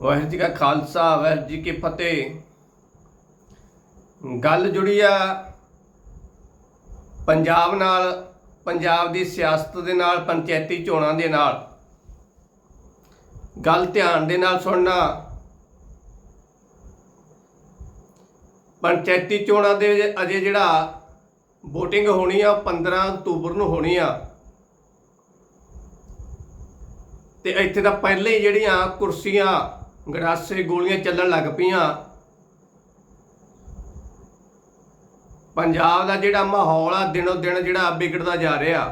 ਵਾਹਿਗੁਰੂ ਜੀ ਕਾ ਖਾਲਸਾ, ਵਾਹਿਗੁਰੂ ਜੀ ਕੀ ਫਤਿਹ। ਗੱਲ ਜੁੜੀ ਆ ਪੰਜਾਬ ਨਾਲ, ਪੰਜਾਬ ਦੀ ਸਿਆਸਤ ਦੇ ਨਾਲ, ਪੰਚਾਇਤੀ ਚੋਣਾਂ ਦੇ ਨਾਲ। ਗੱਲ ਧਿਆਨ ਦੇ ਨਾਲ ਸੁਣਨਾ। ਪੰਚਾਇਤੀ ਚੋਣਾਂ ਦੇ ਅਜੇ ਜਿਹੜਾ VOTING ਹੋਣੀ ਆ, ਉਹ 15 ਅਕਤੂਬਰ ਨੂੰ ਹੋਣੀ ਆ। ਤੇ ਇੱਥੇ ਤਾਂ ਪਹਿਲੇ ਹੀ ਜਿਹੜੀਆਂ ਕੁਰਸੀਆਂ ਗੜਾਸੇ ਗੋਲੀਆਂ ਚੱਲਣ ਲੱਗ ਪਈਆਂ। ਪੰਜਾਬ ਦਾ ਜਿਹੜਾ ਮਾਹੌਲ ਆ, ਦਿਨੋ ਦਿਨ ਜਿਹੜਾ ਵਿਗੜਦਾ ਜਾ ਰਿਹਾ।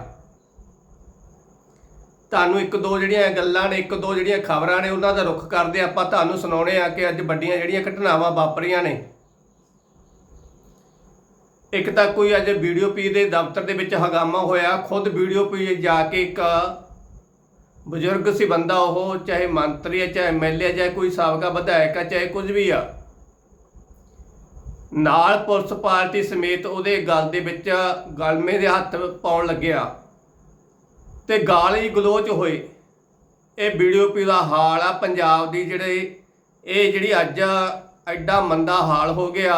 ਤੁਹਾਨੂੰ ਇੱਕ ਦੋ ਜਿਹੜੀਆਂ ਗੱਲਾਂ ਨੇ, ਇੱਕ ਦੋ ਜਿਹੜੀਆਂ ਖਬਰਾਂ ਨੇ, ਉਹਨਾਂ ਦਾ ਰੁਖ ਕਰਦੇ ਆਪਾਂ ਤੁਹਾਨੂੰ ਸੁਣਾਉਣੇ ਆ ਕਿ ਅੱਜ ਵੱਡੀਆਂ ਜਿਹੜੀਆਂ ਘਟਨਾਵਾਂ ਵਾਪਰੀਆਂ ਨੇ। ਇੱਕ ਤਾਂ ਕੋਈ ਅੱਜ ਵੀਡੀਓ ਪੀ ਦੇ ਦਫ਼ਤਰ ਦੇ ਵਿੱਚ ਹਗਾਮਾ ਹੋਇਆ, ਖੁਦ ਵੀਡੀਓ ਪੀ ਜਾ ਕੇ ਇੱਕ ਬਜ਼ੁਰਗ ਸੀ ਬੰਦਾ ਉਹ, ਚਾਹੇ ਮੰਤਰੀ ਹੈ ਚਾਹੇ ਐਮਐਲਏ ਹੈ ਚਾਹੇ ਕੋਈ ਸਾਬਕਾ ਵਿਧਾਇਕ ਹੈ ਚਾਹੇ ਕੁਝ ਵੀ ਆ। ਨਾਲ ਪੁਲਿਸ ਪਾਰਟੀ ਸਮੇਤ ਉਹਦੇ ਗਲ ਦੇ ਵਿੱਚ ਗਲਮੇ ਦੇ ਹੱਥ ਪਾਉਣ ਲੱਗਿਆ ਤੇ ਗਾਲ ਹੀ ਗਲੋਚ ਹੋਏ। ਇਹ ਵੀਡੀਓ ਪੀ ਦਾ ਹਾਲ ਆ ਪੰਜਾਬ ਦੀ ਜਿਹੜੇ ਇਹ ਜਿਹੜੀ ਅੱਜ ਐਡਾ ਮੰਦਾ ਹਾਲ ਹੋ ਗਿਆ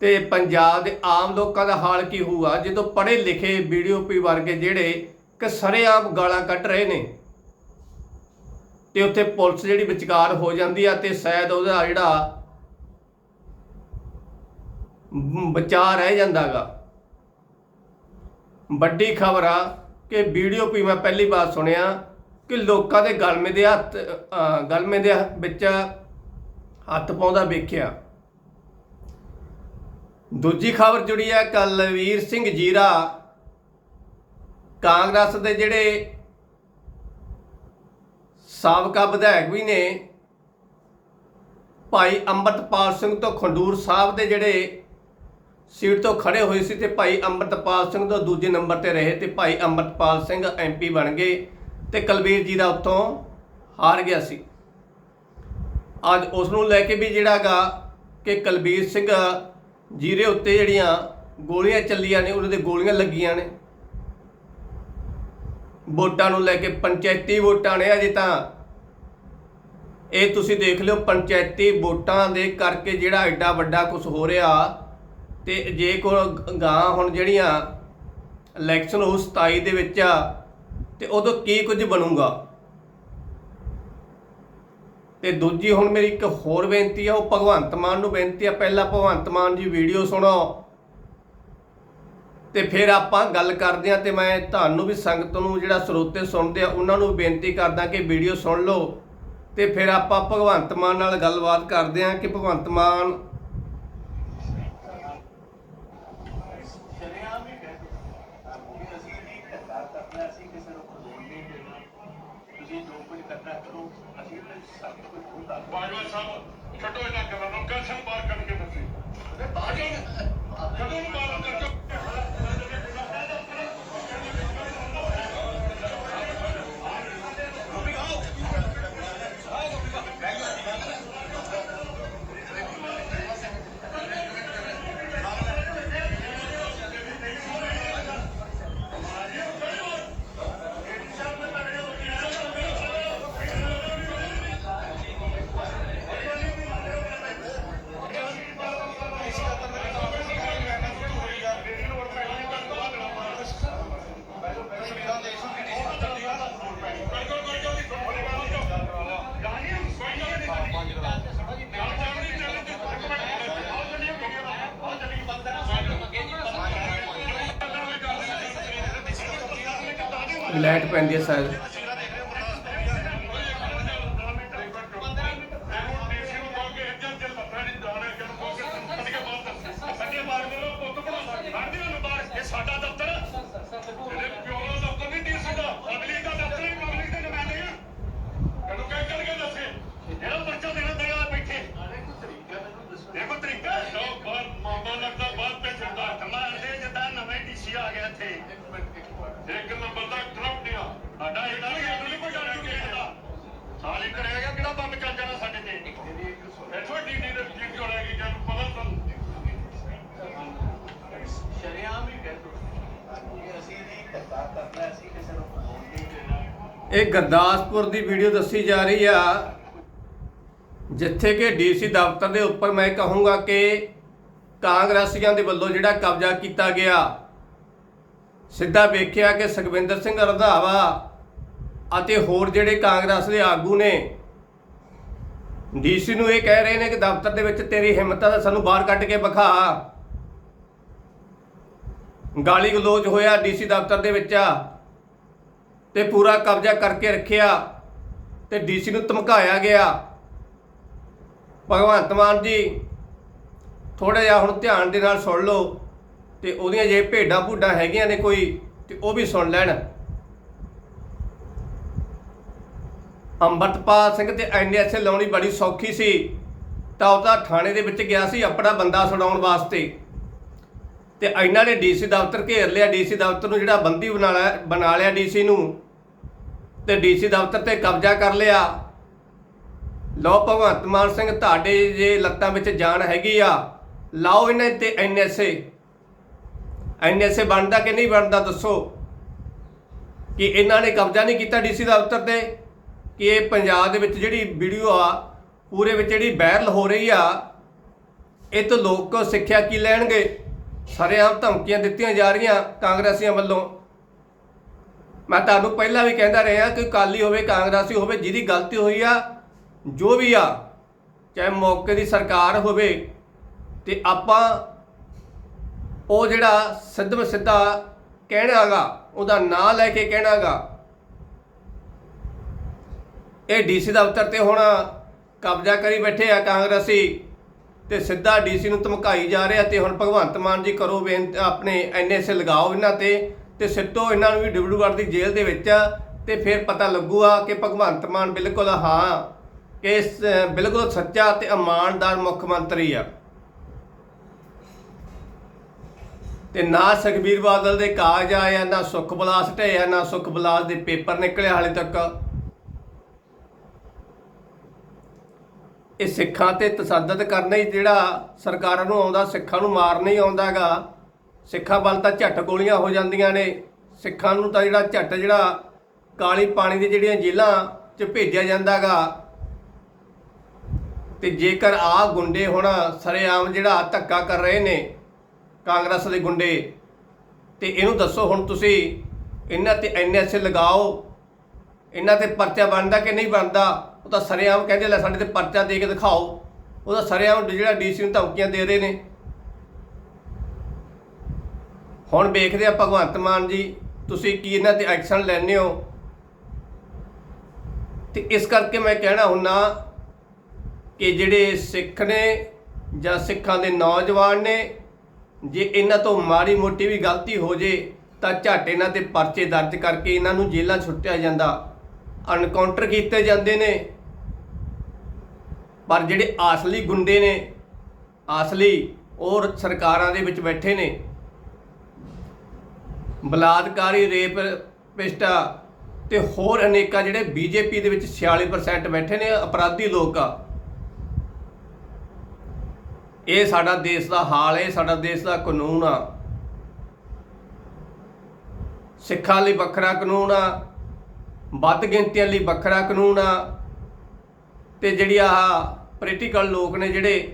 ਤੇ ਪੰਜਾਬ ਦੇ ਆਮ ਲੋਕਾਂ ਦਾ ਹਾਲ ਕੀ ਹੋਊਗਾ? ਜਦੋਂ ਪੜ੍ਹੇ ਲਿਖੇ ਵੀਡੀਓ ਪੀ ਵਰਗੇ ਜਿਹੜੇ ਕਿ ਸਰੇਆਮ ਗਾਲਾਂ ਕੱਢ ਰਹੇ ਨੇ। ਤੇ ਉੱਥੇ ਪੁਲਿਸ ਜਿਹੜੀ ਵਿਚਕਾਰ ਹੋ ਜਾਂਦੀ ਆ ਤੇ ਸ਼ਾਇਦ ਉਹਦਾ ਜਿਹੜਾ ਬ- ਬਚਾਅ ਰਹਿ ਜਾਂਦਾਗਾ। ਵੱਡੀ ਖਬਰ ਆ ਕਿ ਵੀਡੀਓ ਵੀ ਮੈਂ ਪਹਿਲੀ ਵਾਰ ਸੁਣਿਆ ਕਿ ਲੋਕਾਂ ਦੇ ਗਲਮੇ ਦੇ ਹੱਥ ਗਲਮੇ ਦੇ ਵਿੱਚ ਹੱਥ ਪਾਉਂਦਾ ਵੇਖਿਆ। ਦੂਜੀ ਖਬਰ ਜੁੜੀ ਹੈ ਕਲਵੀਰ ਸਿੰਘ ਜੀਰਾ ਕਾਂਗਰਸ ਦੇ ਜਿਹੜੇ ਸਾਬਕਾ ਵਿਧਾਇਕ ਵੀ ਨੇ, ਭਾਈ ਅੰਮ੍ਰਿਤਪਾਲ ਸਿੰਘ ਤੋਂ ਖੰਡੂਰ ਸਾਹਿਬ ਦੇ ਜਿਹੜੇ ਸੀਟ ਤੋਂ ਖੜੇ ਹੋਏ ਸੀ ਤੇ ਭਾਈ ਅੰਮ੍ਰਿਤਪਾਲ ਸਿੰਘ ਤੋਂ ਦੂਜੇ ਨੰਬਰ ਤੇ ਰਹੇ ਤੇ ਭਾਈ ਅੰਮ੍ਰਿਤਪਾਲ ਸਿੰਘ ਐਮਪੀ ਬਣ ਗਏ ਤੇ ਕੁਲਬੀਰ ਜੀ ਦਾ ਉੱਥੋਂ ਹਾਰ ਗਿਆ ਸੀ। ਅੱਜ ਉਸ ਨੂੰ ਲੈ ਕੇ ਵੀ ਜਿਹੜਾਗਾ ਕਿ ਕੁਲਬੀਰ ਸਿੰਘ ਜੀਰੇ ਉੱਤੇ ਜਿਹੜੀਆਂ ਗੋਲੀਆਂ ਚੱਲੀਆਂ ਨੇ, ਉਹਨਾਂ ਦੇ ਗੋਲੀਆਂ ਲੱਗੀਆਂ ਨੇ। ਵੋਟਾਂ ਨੂੰ ਲੈ ਕੇ ਪੰਚਾਇਤੀ ਵੋਟਾਂ ਨੇ ਅਜੇ ਤਾਂ। ਇਹ ਤੁਸੀਂ ਦੇਖ ਲਿਓ, ਪੰਚਾਇਤੀ ਵੋਟਾਂ ਦੇ ਕਰਕੇ ਜਿਹੜਾ ਐਡਾ ਵੱਡਾ ਕੁਝ ਹੋ ਰਿਹਾ। ਤੇ ਜੇ ਕੋ ਗਾਂ ਹੁਣ ਜਿਹੜੀਆਂ ਇਲੈਕਸ਼ਨ ਹੋ 27 ਦੇ ਵਿੱਚ ਆ, ਤੇ ਉਦੋਂ ਕੀ ਕੁਝ ਬਣੂਗਾ? ਤੇ ਦੂਜੀ ਹੁਣ ਮੇਰੀ ਇੱਕ ਹੋਰ ਬੇਨਤੀ ਆ, ਉਹ ਭਗਵੰਤ ਮਾਨ ਨੂੰ ਬੇਨਤੀ ਆ, ਪਹਿਲਾਂ ਭਗਵੰਤ ਮਾਨ ਜੀ ਵੀਡੀਓ ਸੁਣੋ ਤੇ ਫਿਰ ਆਪਾਂ ਗੱਲ ਕਰਦੇ ਆ ਤੇ ਮੈਂ ਤੁਹਾਨੂੰ ਵੀ ਸੰਗਤ ਨੂੰ ਜਿਹੜਾ ਸਰੋਤੇ ਸੁਣਦੇ ਆ, ਉਹਨਾਂ ਨੂੰ ਬੇਨਤੀ ਕਰਦਾ ਕਿ ਵੀਡੀਓ ਸੁਣ ਲਓ ਤੇ ਫਿਰ ਆਪਾਂ ਭਗਵੰਤ ਮਾਨ ਨਾਲ ਗੱਲਬਾਤ ਕਰਦੇ ਆ ਕਿ ਭਗਵੰਤ ਮਾਨ ਬਾਜਵਾ ਸਾਹਿਬ ਛੱਡੋ ਇਹਨਾਂ ਗੱਲਾਂ ਨੂੰ, ਗੱਲ ਬਾਹਰ ਕੱਢ ਕੇ ਦੱਸੀ। ਅਰੇ ਬਾਹਰ ਕਦੋਂ ਨੂੰ ਬਾਹਰ ਕੱਢ ਲਾਈਟ ਪੈਂਦੀ ਹੈ ਸਰ। ਇਹ ਗੁਰਦਾਸਪੁਰ ਦੀ ਵੀਡੀਓ ਦੱਸੀ ਜਾ ਰਹੀ ਆ, ਜਿੱਥੇ ਕਿ ਡੀਸੀ ਦਫ਼ਤਰ ਦੇ ਉੱਪਰ ਮੈਂ ਕਹੂੰਗਾ ਕਿ ਕਾਂਗਰਸੀਆਂ ਦੇ ਵੱਲੋਂ ਜਿਹੜਾ ਕਬਜ਼ਾ ਕੀਤਾ ਗਿਆ, ਸਿੱਧਾ ਵੇਖਿਆ ਕਿ ਸੁਖਵਿੰਦਰ ਸਿੰਘ ਰੰਧਾਵਾ ਅਤੇ ਹੋਰ ਜਿਹੜੇ ਕਾਂਗਰਸ ਦੇ ਆਗੂ ਨੇ, ਡੀਸੀ ਨੂੰ ਇਹ ਕਹਿ ਰਹੇ ਨੇ ਕਿ ਦਫ਼ਤਰ ਦੇ ਵਿੱਚ ਤੇਰੀ ਹਿੰਮਤ ਆ ਸਾਨੂੰ ਬਾਹਰ ਕੱਢ ਕੇ ਵਿਖਾ। ਗਾਲੀ ਗਲੋਚ ਹੋਇਆ ਡੀਸੀ ਦਫ਼ਤਰ ਦੇ ਵਿੱਚ ਤੇ ਪੂਰਾ ਕਬਜ਼ਾ ਕਰਕੇ ਰੱਖਿਆ ਤੇ ਡੀਸੀ ਨੂੰ ਧਮਕਾਇਆ ਗਿਆ। ਭਗਵੰਤ ਮਾਨ ਜੀ ਥੋੜਾ ਜਿਹਾ ਹੁਣ ਧਿਆਨ ਦੇ ਨਾਲ ਸੁਣ ਲਓ ਤੇ ਉਹਦੀਆਂ ਜੇ ਭੇਡਾਂ ਭੂਡਾਂ ਹੈਗੀਆਂ ਨੇ ਕੋਈ ਤੇ ਉਹ ਵੀ ਸੁਣ ਲੈਣ। ਅੰਮ੍ਰਿਤਪਾਲ ਸਿੰਘ ਤੇ ਐਨਐਸਏ ਲਾਉਣੀ ਬੜੀ ਸੌਖੀ ਸੀ। ਤਾਂ ਉਹ ਤਾਂ ਥਾਣੇ ਦੇ ਵਿੱਚ ਗਿਆ ਸੀ ਆਪਣਾ ਬੰਦਾ ਛਡਾਉਣ ਵਾਸਤੇ। ਤੇ ਇਹਨਾਂ ਨੇ ਡੀਸੀ ਦਫ਼ਤਰ ਘੇਰ ਲਿਆ, ਡੀਸੀ ਦਫ਼ਤਰ ਨੂੰ ਜਿਹੜਾ ਬੰਦੀ ਬਣਾ ਲਿਆ ਬਣਾ ਲਿਆ ਡੀਸੀ ਨੂੰ, ਤੇ ਡੀਸੀ ਦਫ਼ਤਰ ਤੇ ਕਬਜ਼ਾ ਕਰ ਲਿਆ। ਲਓ ਭਗਵੰਤ ਮਾਨ ਸਿੰਘ, ਤੁਹਾਡੇ ਜੇ ਲੱਤਾਂ ਵਿੱਚ ਜਾਨ ਹੈਗੀ ਆ, ਲਾਓ ਇਹਨਾਂ ਤੇ ਐਨਐਸਏ। ਐਨਐਸਏ ਬਣਦਾ ਕਿ ਨਹੀਂ ਬਣਦਾ ਦੱਸੋ? ਕਿ ਇਹਨਾਂ ਨੇ ਕਬਜ਼ਾ ਨਹੀਂ ਕੀਤਾ ਡੀਸੀ ਦਫ਼ਤਰ ਤੇ? ਕਿ ਇਹ ਪੰਜਾਬ ਦੇ ਵਿੱਚ ਜਿਹੜੀ ਵੀਡੀਓ ਆ, ਪੂਰੇ ਵਿੱਚ ਜਿਹੜੀ ਵਾਇਰਲ ਹੋ ਰਹੀ ਆ, ਇਹ ਤੋਂ ਲੋਕ ਸਿੱਖਿਆ ਕੀ ਲੈਣਗੇ? ਸਰੇਆਮ ਧਮਕੀਆਂ ਦਿੱਤੀਆਂ ਜਾ ਰਹੀਆਂ ਕਾਂਗਰਸੀਆਂ ਵੱਲੋਂ। ਮੈਂ ਤੁਹਾਨੂੰ ਪਹਿਲਾਂ ਵੀ ਕਹਿੰਦਾ ਰਿਹਾ ਕਿ ਕਾਲੀ ਹੋਵੇ, ਕਾਂਗਰਸੀ ਹੋਵੇ, ਜਿਹਦੀ ਗਲਤੀ ਹੋਈ ਆ, ਜੋ ਵੀ ਆ, ਚਾਹੇ ਮੌਕੇ ਦੀ ਸਰਕਾਰ ਹੋਵੇ, ਤੇ ਆਪਾਂ ਉਹ ਜਿਹੜਾ ਸਿੱਧਮ ਸਿੱਧਾ ਕਹਿਣਾਗਾ, ਉਹਦਾ ਨਾਂ ਲੈ ਕੇ ਕਹਿਣਾਗਾ। ਇਹ ਡੀਸੀ ਦਫ਼ਤਰ ਤੇ ਹੁਣ ਕਬਜ਼ਾ ਕਰੀ ਬੈਠੇ ਆ ਕਾਂਗਰਸੀ। ਤੇ ਸਿੱਧਾ ਡੀਸੀ ਨੂੰ ਧਮਕਾਈ ਜਾ ਰਿਹਾ ਤੇ ਹੁਣ ਭਗਵੰਤ ਮਾਨ ਜੀ ਕਰੋ ਬੇਨਤੀ ਆਪਣੇ ਐਨਐਸਏ ਲਗਾਓ ਇਹਨਾਂ ਤੇ ਤੇ ਸਿੱਧੋ ਇਹਨਾਂ ਨੂੰ ਵੀ ਡਿਬੜੂਗੜ੍ਹ ਦੀ ਜੇਲ੍ਹ ਦੇ ਵਿੱਚ, ਤੇ ਫਿਰ ਪਤਾ ਲੱਗੂਗਾ ਕਿ ਭਗਵੰਤ ਮਾਨ ਬਿਲਕੁਲ ਹਾਂ, ਕਿ ਬਿਲਕੁਲ ਸੱਚਾ ਤੇ ਇਮਾਨਦਾਰ ਮੁੱਖ ਮੰਤਰੀ ਆ। ਤੇ ਨਾ ਸੁਖਬੀਰ ਬਾਦਲ ਦੇ ਕਾਗਜ਼ ਆਏ ਆ, ਨਾ ਸੁਖ ਬਲਾਸ ਢੇ ਆ, ਨਾ ਸੁਖ ਬਲਾਸ ਦੇ ਪੇਪਰ ਨਿਕਲੇ ਹਾਲੇ ਤੱਕ। ਇਹ ਸਿੱਖਾਂ ਤੇ ਤਸੱਦਦ ਕਰਨਾ ਹੀ ਜਿਹੜਾ ਸਰਕਾਰਾਂ ਨੂੰ ਆਉਂਦਾ, ਸਿੱਖਾਂ ਨੂੰ ਮਾਰਨਾ ਹੀ ਆਉਂਦਾਗਾ ਸਿੱਖਾਂ ਵੱਲ ਤਾਂ ਝੱਟ ਗੋਲੀਆਂ ਹੋ ਜਾਂਦੀਆਂ ਨੇ। ਸਿੱਖਾਂ ਨੂੰ ਤਾਂ ਜਿਹੜਾ ਝੱਟ ਜਿਹੜਾ ਕਾਲੀ ਪਾਣੀ ਦੀ ਜਿਹੜੀਆਂ ਜੇਲਾਂ 'ਚ ਭੇਜਿਆ ਜਾਂਦਾਗਾ ਤੇ ਜੇਕਰ ਆ ਗੁੰਡੇ ਹੁਣ ਸਰੇਆਮ ਜਿਹੜਾ ਧੱਕਾ ਕਰ ਰਹੇ ਨੇ ਕਾਂਗਰਸ ਦੇ ਗੁੰਡੇ, ਤੇ ਇਹਨੂੰ ਦੱਸੋ ਹੁਣ ਤੁਸੀਂ, ਇਹਨਾਂ ਤੇ ਐਨਐਸਏ ਲਗਾਓ। ਇਹਨਾਂ ਤੇ ਪਰਚਾ ਬਣਦਾ ਕਿ ਨਹੀਂ ਬਣਦਾ? ਉਹ ਤਾਂ ਸਰੇਆਮ ਕਹਿੰਦੇ ਲੈ ਸਾਡੇ ਤੇ ਪਰਚਾ ਦੇ ਕੇ ਦਿਖਾਓ। ਉਹਦਾ ਸਰੇਆਮ ਜਿਹੜਾ ਡੀਸੀ ਨੂੰ ਧਮਕੀਆਂ ਦੇ ਰਹੇ ਨੇ। ਹੁਣ ਵੇਖਦੇ ਆ ਭਗਵੰਤ ਮਾਨ ਜੀ, ਤੁਸੀਂ ਕੀ ਇਹਨਾਂ ਤੇ ਐਕਸ਼ਨ ਲੈਣੇ ਹੋ? ਤੇ ਇਸ ਕਰਕੇ ਮੈਂ ਕਹਿਣਾ ਹੁੰਨਾ ਕਿ ਜਿਹੜੇ ਸਿੱਖ ਨੇ ਜਾਂ ਸਿੱਖਾਂ ਦੇ ਨੌਜਵਾਨ ਨੇ, ਜੇ ਇਹਨਾਂ ਤੋਂ ਮਾੜੀ ਮੋਟੀ ਵੀ ਗਲਤੀ ਹੋ ਜੇ, ਤਾਂ ਝੱਟ ਇਹਨਾਂ ਤੇ ਪਰਚੇ ਦਰਜ ਕਰਕੇ ਇਹਨਾਂ ਨੂੰ ਜੇਲ੍ਹਾਂ ਛੁੱਟਿਆ ਜਾਂਦਾ। ਅਨਕਾਊਂਟਰ ਕੀਤੇ ਜਾਂਦੇ ਨੇ। ਪਰ ਜਿਹੜੇ ਆਸਲੀ ਗੁੰਡੇ ਨੇ, ਆਸਲੀ ਔਰ ਸਰਕਾਰਾਂ ਦੇ ਵਿੱਚ ਬੈਠੇ ਨੇ, ਬਲਾਤਕਾਰੀ ਰੇਪ ਪਿਸਟਾ ਤੇ ਹੋਰ ਅਨੇਕਾਂ ਜਿਹੜੇ ਬੀਜੇਪੀ ਦੇ ਵਿੱਚ 46% ਬੈਠੇ ਨੇ, ਅਪਰਾਧੀ ਲੋਕ ਆ। ਇਹ ਸਾਡਾ ਦੇਸ਼ ਦਾ ਹਾਲ ਹੈ ਇਹ ਸਾਡਾ ਦੇਸ਼ ਦਾ ਕਾਨੂੰਨ ਆ। ਸਿੱਖਾਂ ਲਈ ਵੱਖਰਾ ਕਾਨੂੰਨ ਆ, ਵੱਧ ਗਿਣਤੀਆਂ ਲਈ ਵੱਖਰਾ ਕਾਨੂੰਨ ਆ, ਤੇ ਜਿਹੜੀ ਆ ਪੋਲੀਟੀਕਲ ਲੋਕ ਨੇ ਜਿਹੜੇ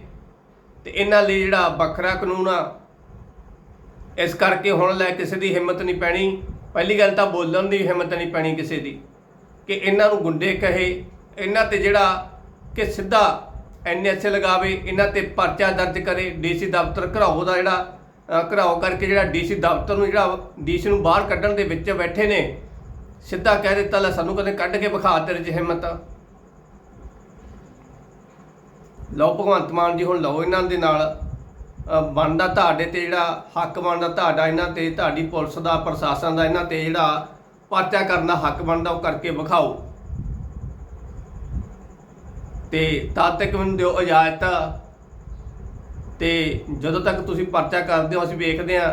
ਤੇ ਇਹਨਾਂ ਲਈ ਜਿਹੜਾ ਵੱਖਰਾ ਕਾਨੂੰਨ ਆ, ਇਸ ਕਰਕੇ ਹੁਣ ਲੈ ਕਿਸੇ ਦੀ ਹਿੰਮਤ ਨਹੀਂ ਪੈਣੀ। ਪਹਿਲੀ ਗੱਲ ਤਾਂ ਬੋਲਣ ਦੀ ਹਿੰਮਤ ਨਹੀਂ ਪੈਣੀ ਕਿਸੇ ਦੀ, ਕਿ ਇਹਨਾਂ ਨੂੰ ਗੁੰਡੇ ਕਹੇ, ਇਹਨਾਂ ਤੇ ਜਿਹੜਾ ਕਿ ਸਿੱਧਾ ਐਨਐਸਏ ਲਗਾਵੇ, ਇਹਨਾਂ ਤੇ ਪਰਚਾ ਦਰਜ ਕਰੇ ਡੀਸੀ ਦਫ਼ਤਰ ਘਰਾਓ ਦਾ ਜਿਹੜਾ ਘਰਾਓ ਕਰਕੇ ਜਿਹੜਾ ਡੀਸੀ ਦਫ਼ਤਰ ਨੂੰ ਜਿਹੜਾ ਡੀਸੀ ਨੂੰ ਬਾਹਰ ਕੱਢਣ ਦੇ ਵਿੱਚ ਬੈਠੇ ਨੇ, ਸਿੱਧਾ ਕਹਿ ਦਿੱਤਾ, ਲੈ ਸਾਨੂੰ ਕਦੇ ਕੱਢ ਕੇ ਵਿਖਾ ਤੇਰੇ 'ਚ ਹਿੰਮਤ। ਲਓ ਭਗਵੰਤ ਮਾਨ ਜੀ, ਹੁਣ ਲਓ ਇਹਨਾਂ ਦੇ ਨਾਲ। ਬਣਦਾ ਤੁਹਾਡੇ ਤੇ ਜਿਹੜਾ ਹੱਕ ਬਣਦਾ, ਤੁਹਾਡਾ ਇਹਨਾਂ ਤੇ, ਤੁਹਾਡੀ ਪੁਲਿਸ ਦਾ, ਪ੍ਰਸ਼ਾਸਨ ਦਾ ਇਹਨਾਂ ਤੇ ਜਿਹੜਾ ਪਰਚਾ ਕਰਨ ਦਾ ਹੱਕ ਬਣਦਾ, ਉਹ ਕਰਕੇ ਵਿਖਾਓ। ਤੇ ਤਦ ਤੱਕ ਮੈਨੂੰ ਦਿਓ ਇਜਾਜ਼ਤ। ਤੇ ਜਦੋਂ ਤੱਕ ਤੁਸੀਂ ਪਰਚਾ ਕਰਦੇ ਹੋ, ਅਸੀਂ ਵੇਖਦੇ ਆ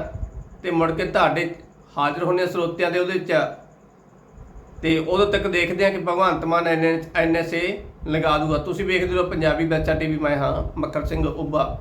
ਤੇ ਮੁੜ ਕੇ ਤੁਹਾਡੇ ਹਾਜ਼ਰ ਹੋਣੇ ਸਰੋਤਿਆਂ ਦੇ ਉਹਦੇ ਵਿੱਚ। ਤੇ ਉਦੋਂ ਤੱਕ ਦੇਖਦੇ ਆ ਕਿ ਭਗਵੰਤ ਮਾਨ ਐਨਐਸਏ ਲਗਾ ਦੂਗਾ। ਤੁਸੀਂ ਵੇਖਦੇ ਰਹੋ ਪੰਜਾਬੀ ਬੱਚਾ ਟੀਵੀ ਮੈਂ ਹਾਂ ਮੱਕਰ ਸਿੰਘ ਉੱਭਾ।